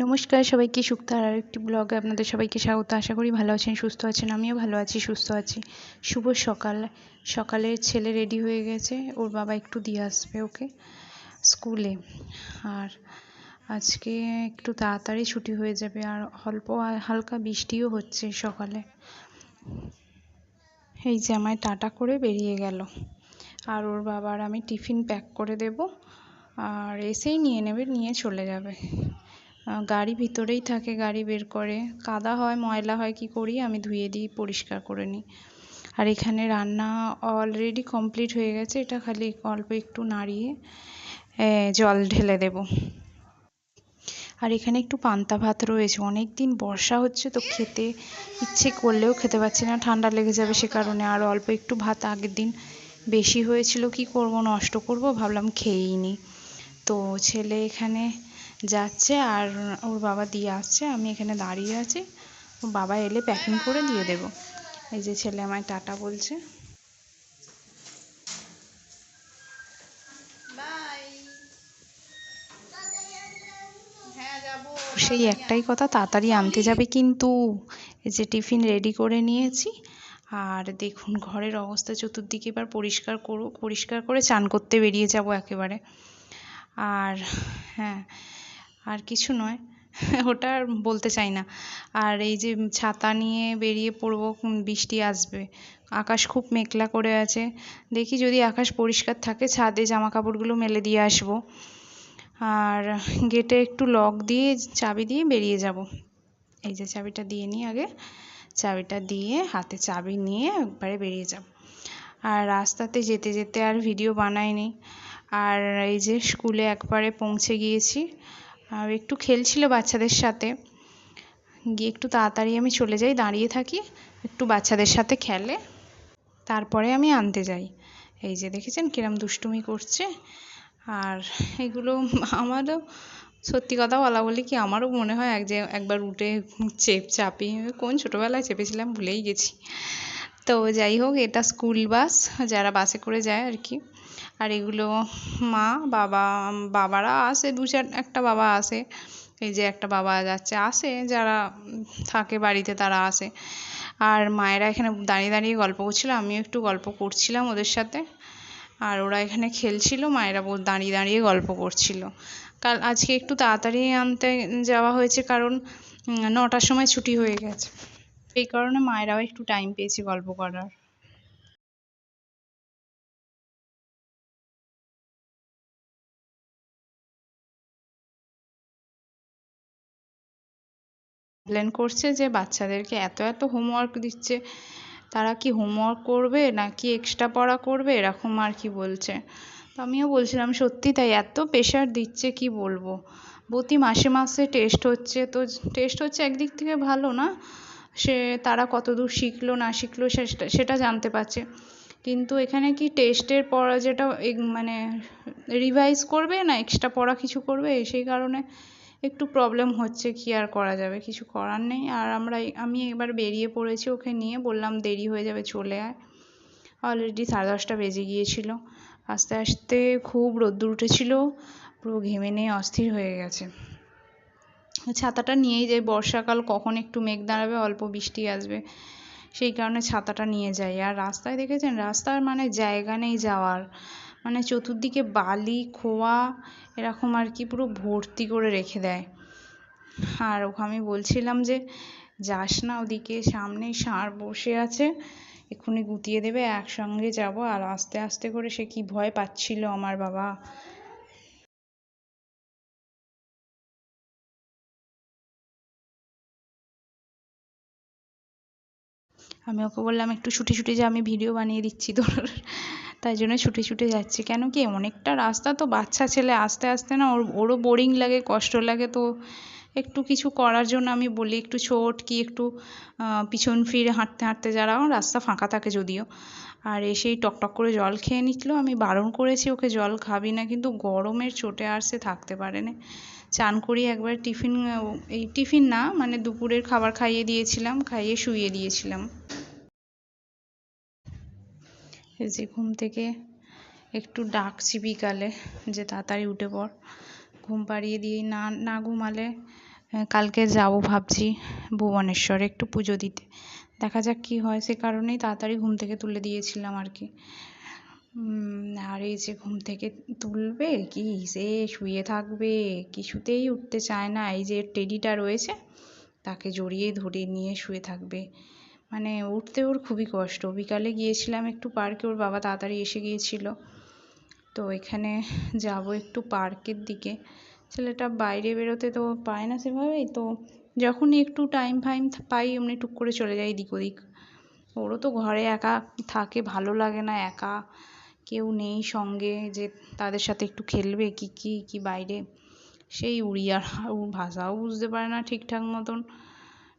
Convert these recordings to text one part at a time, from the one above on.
নমস্কার, সবাইকে সুক্তার আর একটি ব্লগে আপনাদের সবাইকে স্বাগত। আশা করি ভালো আছেন, সুস্থ আছেন, আমিও ভালো আছি, সুস্থ আছি। শুভ সকাল। সকালে ছেলে রেডি হয়ে গেছে, ওর বাবা একটু দিয়ে আসবে ওকে স্কুলে। আর আজকে একটু তাড়াতাড়ি ছুটি হয়ে যাবে, আর অল্প হালকা বৃষ্টিও হচ্ছে সকালে। এই যে আমায় টাটা করে বেরিয়ে গেল। আর ওর বাবার আমি টিফিন প্যাক করে দেব, আর এসেই নিয়ে নেবে, নিয়ে চলে যাবে। গাড়ি ভিতরেই থাকে, গাড়ি বের করে। কাদা হয়, ময়লা হয়, কি করি? আমি ধুয়ে দিই, পরিষ্কার করে নিই। আর এখানে রান্না অলরেডি কমপ্লিট হয়ে গেছে। এটা খালি অল্প একটু নাড়িয়ে জল ঢেলে দেব। আর এখানে একটু পান্তা ভাত রয়েছে। অনেক দিন বর্ষা হচ্ছে, তো খেতে ইচ্ছে করলেও খেতে পাচ্ছি না। ঠান্ডা লেগে যাবে সে কারণে। আর অল্প একটু ভাত আগের দিন বেশি হয়েছিল, কি করব? নষ্ট করব? ভাবলাম খেয়েই নি তো ছেলে এখানে যাচ্ছে আর ওর বাবা দিয়ে আসছে, আমি এখানে দাঁড়িয়ে আছি। ওর বাবা এলে প্যাকিং করে দিয়ে দেব। এই যে ছেলে আমায় টাটা বলছে। সেই একটাই কথা, তাড়াতাড়ি আনতে যাবে কিন্তু। এই যে টিফিন রেডি করে নিয়েছি। আর দেখুন, ঘরের অবস্থা চতুর্দিকে এবার পরিষ্কার করো পরিষ্কার করে চান করতে বেরিয়ে যাব একেবারে। আর হ্যাঁ আর কিছু নয়, ওটা আর বলতে চাই না। আর এই যে ছাতা নিয়ে বেরিয়ে পড়ব বৃষ্টি আসবে, আকাশ খুব মেঘলা করে আছে। দেখি যদি আকাশ পরিষ্কার থাকে, ছাদে জামা কাপড়গুলো মেলে দিয়ে আসব। আর গেটে একটু লক দিয়ে, চাবি দিয়ে বেরিয়ে যাব। এই যে চাবিটা দিয়ে নিই আগে। চাবিটা দিয়ে হাতে চাবি নিয়ে একবারে বেরিয়ে যাব। আর রাস্তাতে যেতে যেতে আর ভিডিও বানাইনি। আর এই যে স্কুলে একবারে পৌঁছে গিয়েছি। আর একটু খেলছিল বাচ্চাদের সাথে। গিয়ে একটু তাড়াতাড়ি আমি চলে যাই, দাঁড়িয়ে থাকি, একটু বাচ্চাদের সাথে খেলে। তারপরে আমি আনতে যাই। এই যে দেখেছেন কিরম দুষ্টুমি করছে। আর এগুলো আমারও, সত্যি কথা বলা বলি কি আমারও মনে হয় এক যে একবার উঠে চেপ চাপি কোন ছোটোবেলায় চেপেছিলাম ভুলেই গেছি। তো যাই হোক, এটা স্কুল বাস, যারা বাসে করে যায় আর কি। আর এগুলো মা, বাবা, বাবারা আসে দু চার একটা বাবা আসে এই যে একটা বাবা যাচ্ছে আসে যারা থাকে বাড়িতে তারা আসে আর মায়েরা এখানে দাঁড়িয়ে দাঁড়িয়ে গল্প করছিল, আমিও একটু গল্প করছিলাম ওদের সাথে। আর ওরা এখানে খেলছিল, মায়েরা দাঁড়িয়ে দাঁড়িয়ে গল্প করছিল। কাল, আজকে একটু তাড়াতাড়ি আনতে যাওয়া হয়েছে কারণ নটার সময় ছুটি হয়ে গেছে। এই কারণে মায়েরাও একটু টাইম পেয়েছে গল্প করার। প্ল্যান করছে যে বাচ্চাদেরকে এত এত হোমওয়ার্ক দিচ্ছে। তারা কি হোমওয়ার্ক করবে নাকি এক্সট্রা পড়া করবে? এরকম আর কি বলছে। তো আমিও বলছিলাম, সত্যি তাই, এত প্রেশার দিচ্ছে কি বলব? প্রতি মাসে মাসে টেস্ট হচ্ছে। তো টেস্ট হচ্ছে একদিক থেকে ভালো না। সে, তারা কত দূর শিখলো, না শিখলো সেটা সেটা জানতে পারছে। কিন্তু এখানে কি টেস্টের পড়া যেটা মানে রিভাইজ করবে না এক্সট্রা পড়া কিছু করবে? সেই কারণে একটু প্রবলেম হচ্ছে কি আর করা যাবে, কিছু করার নেই। আর আমরা আমি এবার বেরিয়ে পড়েছি ওকে নিয়ে, বললাম দেরি হয়ে যাবে, চলে আয়। অলরেডি সাড়ে দশটা বেজে গিয়েছিল। আস্তে আস্তে খুব রোদ্দুর উঠেছিল, পুরো ঘেমে নিয়ে অস্থির হয়ে গেছে। ছাতাটা নিয়েই যাই, বর্ষাকাল কখন একটু মেঘ দাঁড়াবে, অল্প বৃষ্টি আসবে, সেই কারণে ছাতাটা নিয়ে যাই। আর রাস্তায় দেখেছেন, রাস্তার মানে জায়গা নেই যাওয়ার। মানে চতুর্দিকে বালি, খোয়া, এরকম আর কি পুরো ভর্তি করে রেখে দেয়। আর আমি বলছিলাম যে, যাস না ওদিকে, সামনেই ষাঁড় বসে আছে, এক্ষুনি গুতিয়ে দেবে, একসঙ্গে যাব। আর আস্তে আস্তে করে সে কি ভয় পাচ্ছিল আমার বাবা। আমি ওকে বললাম, একটু ছুটে ছুটে যা আমি ভিডিও বানিয়ে দিচ্ছি তোর। তাই জন্য ছুটে ছুটে যাচ্ছি। কেন কি অনেকটা রাস্তা তো বাচ্চা ছেলে আস্তে আস্তে না ওর, ওরও বোরিং লাগে, কষ্ট লাগে। তো একটু কিছু করার জন্য আমি বলি একটু ছোট কি একটু পিছন ফিরে হাঁটতে হাঁটতে যারা রাস্তা ফাঁকা থাকে যদিও। আর এসেই টকটক করে জল খেয়ে নিচ্ছিলো। আমি বারণ করেছি ওকে জল খাবি না, কিন্তু গরমের চোটে আর সে থাকতে পারে না। চান করিয়ে একবার টিফিন এই টিফিন না মানে দুপুরের খাবার খাইয়ে দিয়েছিলাম, খাইয়ে শুইয়ে দিয়েছিলাম। যে ঘুম থেকে একটু ডাকছি বিকালে যে তাড়াতাড়ি উঠে পড়। ঘুম পাড়িয়ে দিয়ে না না ঘুমালে কালকে যাব ভাবছি ভুবনেশ্বরে একটু পুজো দিতে। দেখা যাক কী হয়, সে কারণেই তাড়াতাড়ি ঘুম থেকে তুলে দিয়েছিলাম আর কি। আর এই যে ঘুম থেকে তুলবে, কি সে শুয়ে থাকবে, কিছুতেই উঠতে চায় না। এই যে টেডিটা রয়েছে, তাকে জড়িয়ে ধরে নিয়ে শুয়ে থাকবে। মানে উঠতে ওর খুবই কষ্ট। বিকালে গিয়েছিলাম একটু পার্কে, ওর বাবা তাড়াতাড়ি এসে গিয়েছিল। তো এখানে যাব একটু পার্কের দিকে। ছেলেটা বাইরে বেরোতে তো পায় না সেভাবেই। তো যখনই একটু টাইম ফাইম পাই, এমনি টুক করে চলে যাই এদিক ওদিক। ওরও তো ঘরে একা থাকে, ভালো লাগে না একা। কেউ নেই সঙ্গে যে তাদের সাথে একটু খেলবে, কি কি কি বাইরে। সেই উড়িয়া ভাষাও বুঝতে পারে না ঠিকঠাক মতন।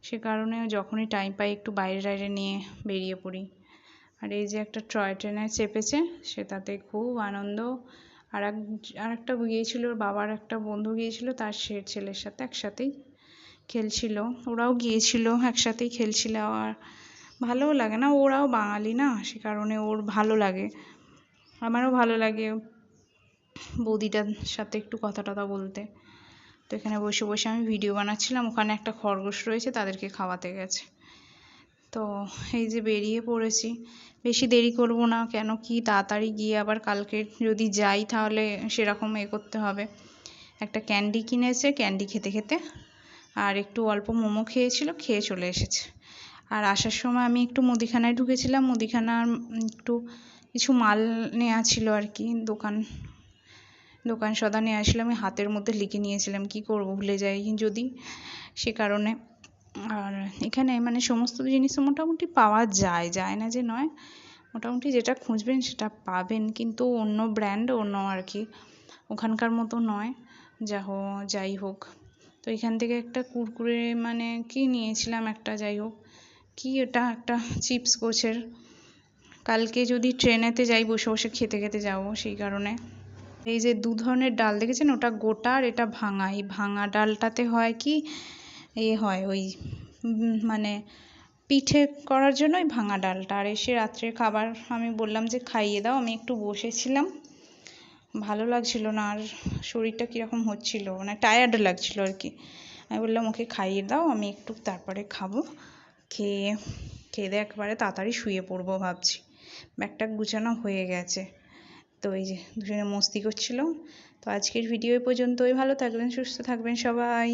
সে কারণে যখনই টাইম পাই একটু বাইরে টাইরে নিয়ে বেরিয়ে পড়ি। আর এই যে একটা টয় ট্রেনে চেপেছে, সেটাতে খুব আনন্দ। আর এক, আর একটা গিয়েছিল, ওর বাবার একটা বন্ধু গিয়েছিল, তার সে ছেলের সাথে একসাথেই খেলছিল। ওরাও গিয়েছিল, একসাথেই খেলছিল। আর ভালোও লাগে না, ওরাও বাঙালি না, সে কারণে ওর ভালো লাগে। আমারও ভালো লাগে বৌদিটার সাথে একটু কথা টথা বলতে। তো এখানে বসে বসে আমি ভিডিও বানাচ্ছিলাম। ওখানে একটা খরগোশ রয়েছে, তাদেরকে খাওয়াতে গেছে। তো এই যে বেরিয়ে পড়েছি। বেশি দেরি করব না, কেন কি তাড়াতাড়ি গিয়ে আবার কালকে যদি যাই তাহলে সেরকম এ করতে হবে। একটা ক্যান্ডি কিনেছে, ক্যান্ডি খেতে খেতে। আর একটু অল্প মোমো খেয়েছিল, খেয়ে চলে এসেছে। আর আসার সময় আমি একটু মুদিখানায় ঢুকেছিলাম। মুদিখানার একটু কিছু মাল নেওয়া ছিল আর কি, দোকান দোকান সদা নিয়ে আসলে আমি হাতের মধ্যে লিখে নিয়েছিলাম, কি করব ভুলে যাই যদি সে কারণে। আর এখানে মানে সমস্ত জিনিস মোটামুটি পাওয়া যায় যায় না যে নয়, মোটামুটি যেটা খুঁজবেন সেটা পাবেন, কিন্তু অন্য ব্র্যান্ড অন্য আর কি, ওখানকার মতো নয়, যা হো, যাই হোক। তো এখান থেকে একটা কুরকুরে মানে কি নিয়েছিলাম একটা, যাই হোক, কি এটা একটা চিপস গোছের কালকে যদি ট্রেনেতে যাই বসে বসে খেতে খেতে যাব সেই কারণে। এই যে দু ধরনের ডাল দেখেছেন? ওটা গোটা আর এটা ভাঙা। এই ভাঙা ডালটাতে হয় কি? এ হয় ওই মানে পিঠে করার জন্য ওই ভাঙা ডালটা। আর এসে রাত্রের খাবার আমি বললাম যে, খাইয়ে দাও। আমি একটু বসেছিলাম। ভালো লাগছিল না আর শরীরটা কীরকম হচ্ছিল মানে টায়ার্ড লাগছিল আর কি। আমি বললাম, ওকে খাইয়ে দাও, আমি একটু তারপরে খাব। খেয়ে খেয়ে দিয়ে একবারে তাড়াতাড়ি শুয়ে পড়ব ভাবছি। ব্যাগটা গুছানো হয়ে গেছে। তো এই যে দুজনে মস্তি করছিল। তো আজকের ভিডিও পর্যন্তই। ভালো থাকবেন, সুস্থ থাকবেন সবাই।